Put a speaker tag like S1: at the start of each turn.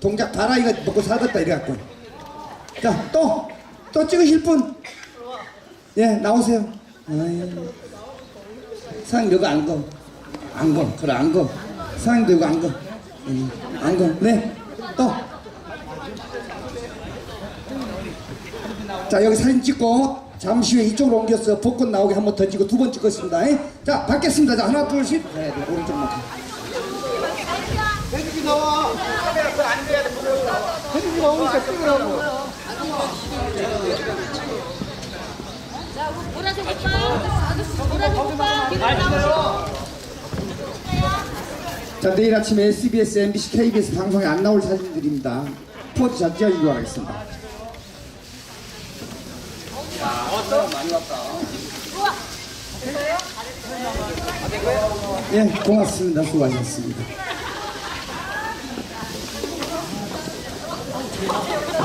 S1: 동작 봐라 이거 먹고 살겠다 이래갖고. 자 또 또 찍으실 분? 예 나오세요. 사장님 이거 안거 안거 그래 안거 사장님도 이거 안거 음, 안거 네또. 자 여기 사진 찍고 잠시 후에 이쪽으로 옮겨서 벚꽃 나오게 한 번 더 찍고 두 번 찍겠습니다. 예? 자 받겠습니다. 자 하나 둘셋. 네, 네, 오른쪽만
S2: 자,
S1: 내일 아침에 SBS, MBC, KBS 방송에 안 나올 사진들입니다. 포즈 잘 찍어주고 가겠습니다. 예 고맙습니다. 수고하셨습니다 여기다